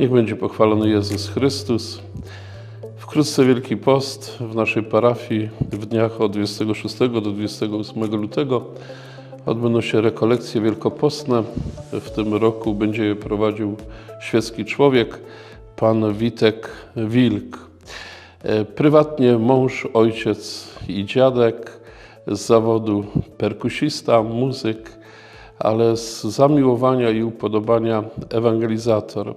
Niech będzie pochwalony Jezus Chrystus. Wkrótce Wielki Post w naszej parafii w dniach od 26 do 28 lutego odbędą się rekolekcje wielkopostne. W tym roku będzie je prowadził świecki człowiek, pan Witek Wilk. E, Prywatnie mąż, ojciec i dziadek, z zawodu perkusista, muzyk, ale z zamiłowania i upodobania ewangelizator,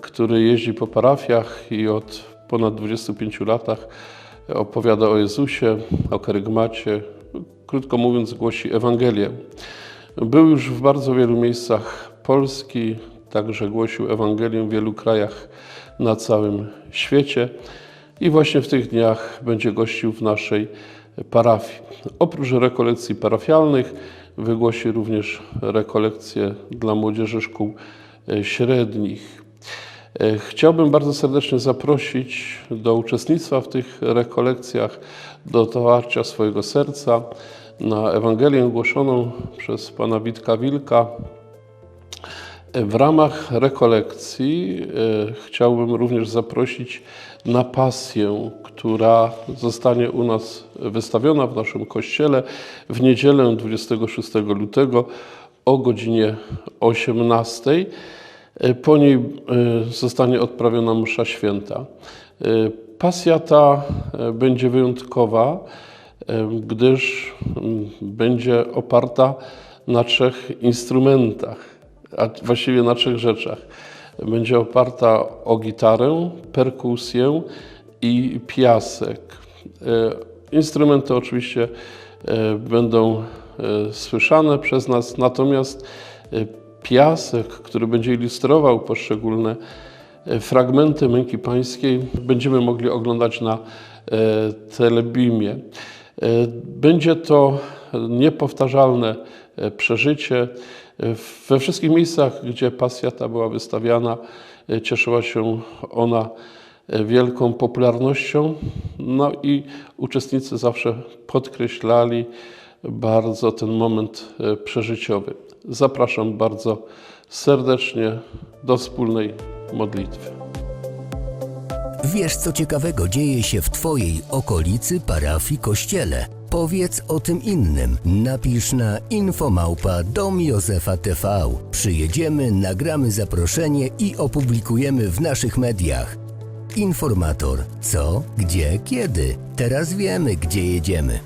który jeździ po parafiach i od ponad 25 latach opowiada o Jezusie, o kerygmacie, krótko mówiąc głosi Ewangelię. Był już w bardzo wielu miejscach Polski, także głosił Ewangelię w wielu krajach na całym świecie i właśnie w tych dniach będzie gościł w naszej parafii. Oprócz rekolekcji parafialnych wygłosi również rekolekcje dla młodzieży szkół średnich. E, Chciałbym bardzo serdecznie zaprosić do uczestnictwa w tych rekolekcjach, do otwarcia swojego serca na Ewangelię głoszoną przez pana Witka Wilka, w ramach rekolekcji e, chciałbym również zaprosić na pasję, która zostanie u nas wystawiona w naszym kościele w niedzielę 26 lutego o godzinie 18. E, Po niej e, zostanie odprawiona msza święta. E, Pasja ta będzie wyjątkowa, gdyż będzie oparta na trzech instrumentach a właściwie na trzech rzeczach. Będzie oparta o gitarę, perkusję i piasek. Instrumenty oczywiście będą słyszane przez nas, natomiast piasek, który będzie ilustrował poszczególne e, fragmenty męki pańskiej, będziemy mogli oglądać na e, telebimie. E, Będzie to niepowtarzalne przeżycie. We wszystkich miejscach, gdzie pasja ta była wystawiana, cieszyła się ona wielką popularnością. No i uczestnicy zawsze podkreślali bardzo ten moment przeżyciowy. Zapraszam bardzo serdecznie do wspólnej modlitwy. Wiesz, co ciekawego dzieje się w Twojej okolicy, parafii, kościele? Powiedz o tym innym. Napisz na infomałpa dom Józefa TV. Przyjedziemy, nagramy zaproszenie i opublikujemy w naszych mediach. Informator. Co, gdzie, kiedy? Teraz wiemy, gdzie jedziemy.